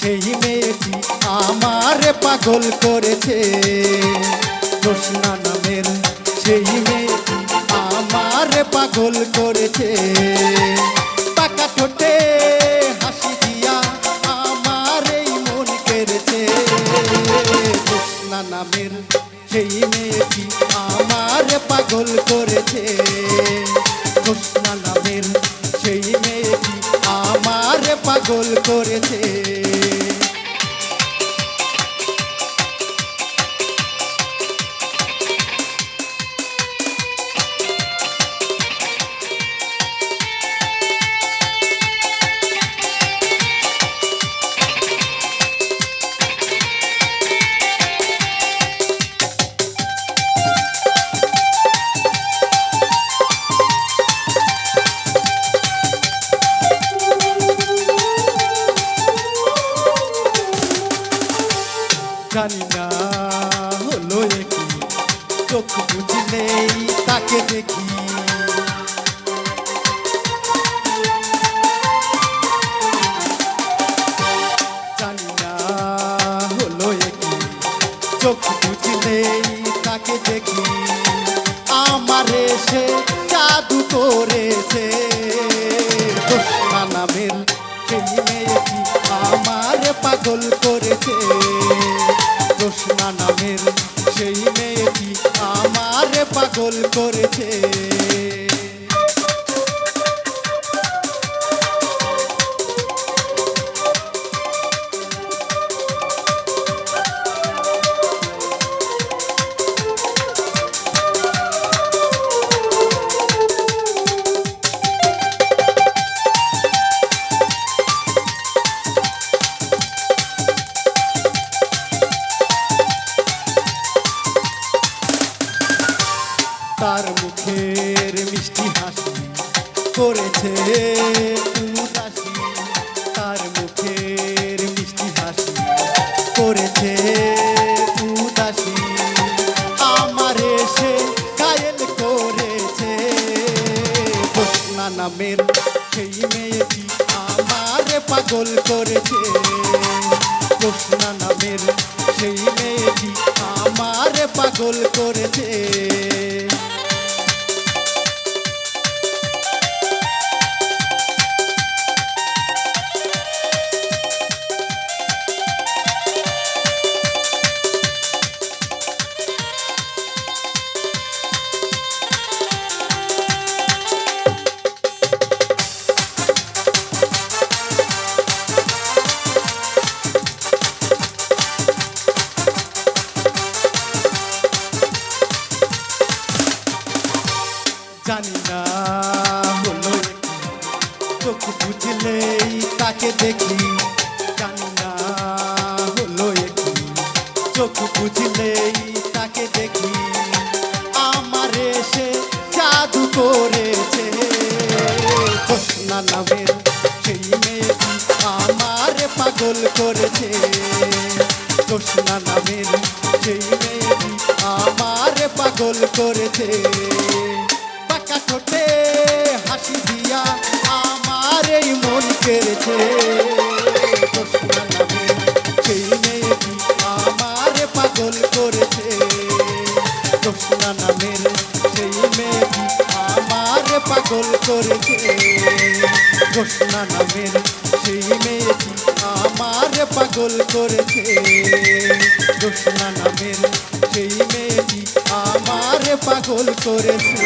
সেই মেয়েটি আমারে পাগল করেছে। জোসনা নামের, সেই মেয়েটি আমারে পাগল করেছে। পাকা ঠোঁটে হাসি দিয়া আমার এই মন কেড়েছে। জোসনা নামের, সেই মেয়েটি আমারে পাগল করেছে। জোসনা নামের পাগল করেছে। জানি না হলো কি চোখ বুঝলেই তাকে দেখি। জানি না হলো কি চোখ বুঝলেই তাকে দেখি। আমার এসে জাদু করেছে। নামের সেই মেয়েটি আমার পাগল করেছে। নামের সেই মেয়েটি আমার পাগল করেছে। তার মুখের মিষ্টি হাসি করেছে উদাসী তার মুখের মিষ্টি হাসি করেছে উদাসী আমার করেছে। জোসনা নামের সেই মেয়েটি আমার পাগল করেছে। জোসনা নামের সেই মেয়েটি আমার পাগল করেছে। জানি না হলো। চোখ বুঝলেই তাকে দেখি জানি না হলো কি, চোখ বুঝলেই তাকে দেখি আমার এসে জাদু করেছে। জোসনা নামের সেই মেয়েটি আমার পাগল করেছে। জোসনা নামের সেই মেয়েটি আমার পাগল করেছে। নামের সেই মেয়েটি আমার পাগল করেছে। জোসনা নামের সেই মেয়েটি আমার পাগল করেছে জোসনা নামের সেই মেয়েটি আমার পাগল করেছে জোসনা নামের সেই মেয়েটি আমার পাগল করেছে।